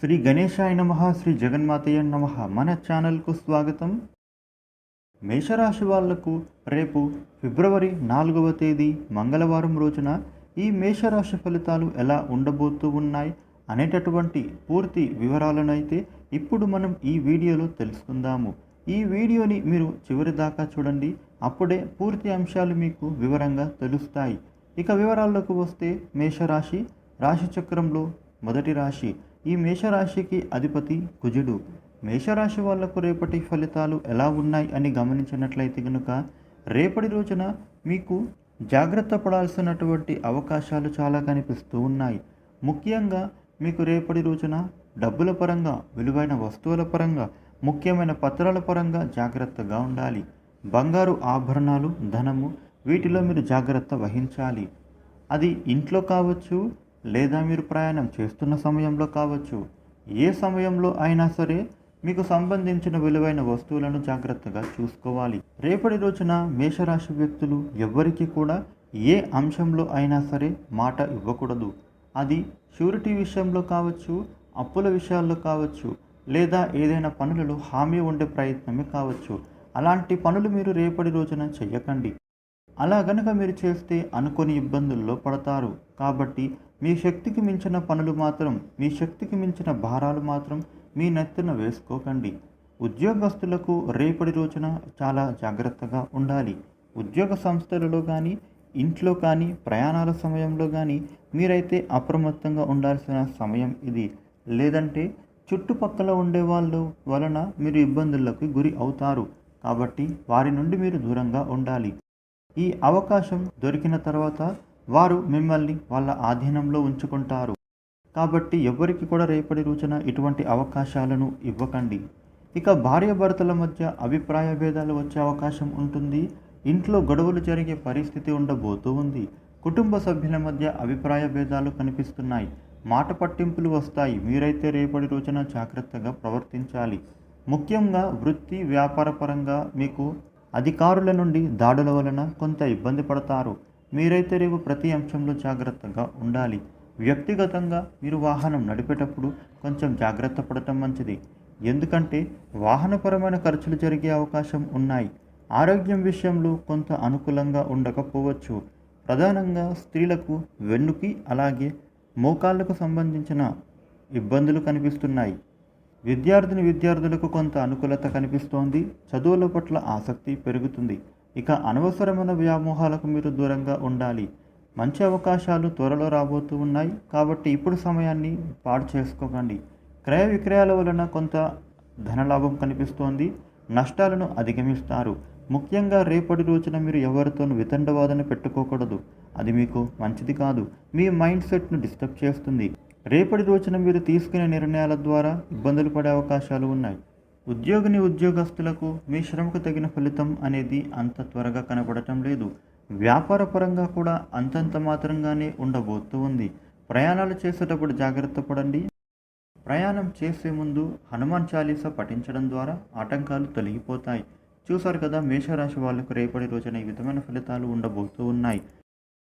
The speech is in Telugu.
శ్రీ గణేశాయ నమ శ్రీ జగన్మాతయ్య నమ. మన ఛానల్కు స్వాగతం. మేషరాశి వాళ్ళకు రేపు ఫిబ్రవరి నాలుగవ తేదీ మంగళవారం రోజున ఈ మేషరాశి ఫలితాలు ఎలా ఉండబోతూ ఉన్నాయి అనేటటువంటి పూర్తి వివరాలను అయితే ఇప్పుడు మనం ఈ వీడియోలో తెలుసుకుందాము. ఈ వీడియోని మీరు చివరి దాకా చూడండి. అప్పుడే పూర్తి అంశాలు మీకు వివరంగా తెలుస్తాయి. ఇక వివరాల్లోకి వస్తే మేషరాశి రాశి చక్రంలో మొదటి రాశి. ఈ మేషరాశికి అధిపతి కుజుడు. మేషరాశి వాళ్ళకు రేపటి ఫలితాలు ఎలా ఉన్నాయి అని గమనించినట్లయితే కనుక రేపటి రోజున మీకు జాగ్రత్త పడాల్సినటువంటి అవకాశాలు చాలా కనిపిస్తూ ఉన్నాయి. ముఖ్యంగా మీకు రేపటి రోజున డబ్బుల పరంగా విలువైన వస్తువుల పరంగా ముఖ్యమైన పత్రాల పరంగా జాగ్రత్తగా ఉండాలి. బంగారు ఆభరణాలు ధనము వీటిలో మీరు జాగ్రత్త వహించాలి. అది ఇంట్లో కావచ్చు లేదా మీరు ప్రయాణం చేస్తున్న సమయంలో కావచ్చు ఏ సమయంలో అయినా సరే మీకు సంబంధించిన విలువైన వస్తువులను జాగ్రత్తగా చూసుకోవాలి. రేపటి రోజున మేషరాశి వ్యక్తులు ఎవ్వరికీ కూడా ఏ అంశంలో అయినా సరే మాట ఇవ్వకూడదు. అది షూరిటీ విషయంలో కావచ్చు అప్పుల విషయాల్లో కావచ్చు లేదా ఏదైనా పనులలో హామీ ఉండే ప్రయత్నమే కావచ్చు. అలాంటి పనులు మీరు రేపటి రోజున చెయ్యకండి. అలా గనక మీరు చేస్తే అనుకోని ఇబ్బందుల్లో పడతారు. కాబట్టి మీ శక్తికి మించిన పనులు మాత్రం మీ శక్తికి మించిన భారాలు మాత్రం మీ నెత్తిన వేసుకోకండి. ఉద్యోగస్తులకు రేపటి రోజున చాలా జాగ్రత్తగా ఉండాలి. ఉద్యోగ సంస్థలలో కానీ ఇంట్లో కానీ ప్రయాణాల సమయంలో కానీ మీరైతే అప్రమత్తంగా ఉండాల్సిన సమయం ఇది. లేదంటే చుట్టుపక్కల ఉండే వాళ్ళు వలన మీరు ఇబ్బందులకు గురి అవుతారు. కాబట్టి వారి నుండి మీరు దూరంగా ఉండాలి. ఈ అవకాశం దొరికిన తర్వాత వారు మిమ్మల్ని వాళ్ళ ఆధీనంలో ఉంచుకుంటారు. కాబట్టి ఎవరికి కూడా రేపటి రోజున ఇటువంటి అవకాశాలను ఇవ్వకండి. ఇక భార్యాభర్తల మధ్య అభిప్రాయ భేదాలు వచ్చే అవకాశం ఉంటుంది. ఇంట్లో గొడవలు జరిగే పరిస్థితి ఉండబోతూ ఉంది. కుటుంబ సభ్యుల మధ్య అభిప్రాయ భేదాలు కనిపిస్తున్నాయి. మాట పట్టింపులు వస్తాయి. మీరైతే రేపటి రోజున జాగ్రత్తగా ప్రవర్తించాలి. ముఖ్యంగా వృత్తి వ్యాపార పరంగా మీకు అధికారుల నుండి దాడుల వలన కొంత ఇబ్బంది పడతారు. మీరైతే రేపు ప్రతి అంశంలో జాగ్రత్తగా ఉండాలి. వ్యక్తిగతంగా మీరు వాహనం నడిపేటప్పుడు కొంచెం జాగ్రత్త పడటం మంచిది. ఎందుకంటే వాహనపరమైన ఖర్చులు జరిగే అవకాశం ఉన్నాయి. ఆరోగ్యం విషయంలో కొంత అనుకూలంగా ఉండకపోవచ్చు. ప్రధానంగా స్త్రీలకు వెన్నుకి అలాగే మోకాళ్ళకు సంబంధించిన ఇబ్బందులు కనిపిస్తున్నాయి. విద్యార్థిని విద్యార్థులకు కొంత అనుకూలత కనిపిస్తోంది. చదువుల పట్ల ఆసక్తి పెరుగుతుంది. ఇక అనవసరమైన వ్యామోహాలకు మీరు దూరంగా ఉండాలి. మంచి అవకాశాలు త్వరలో రాబోతూ ఉన్నాయి. కాబట్టి ఇప్పుడు సమయాన్ని పాడు చేసుకోకండి. క్రయ విక్రయాల వలన కొంత ధనలాభం కనిపిస్తోంది. నష్టాలను అధిగమిస్తారు. ముఖ్యంగా రేపటి రోజున మీరు ఎవరితోనూ వితండవాదన పెట్టుకోకూడదు. అది మీకు మంచిది కాదు. మీ మైండ్ సెట్ను డిస్టర్బ్ చేస్తుంది. రేపటి రోజున మీరు తీసుకునే నిర్ణయాల ద్వారా ఇబ్బందులు పడే అవకాశాలు ఉన్నాయి. ఉద్యోగిని ఉద్యోగస్తులకు మీ శ్రమకు తగిన ఫలితం అనేది అంత త్వరగా కనపడటం లేదు. వ్యాపార పరంగా కూడా అంతంత మాత్రంగానే ఉండబోతూ ఉంది. ప్రయాణాలు చేసేటప్పుడు జాగ్రత్త పడండి. ప్రయాణం చేసే ముందు హనుమాన్ చాలీసా పఠించడం ద్వారా ఆటంకాలు తొలగిపోతాయి. చూశారు కదా మేషరాశి వాళ్ళకు రేపటి రోజున ఈ విధమైన ఫలితాలు ఉండబోతూ ఉన్నాయి.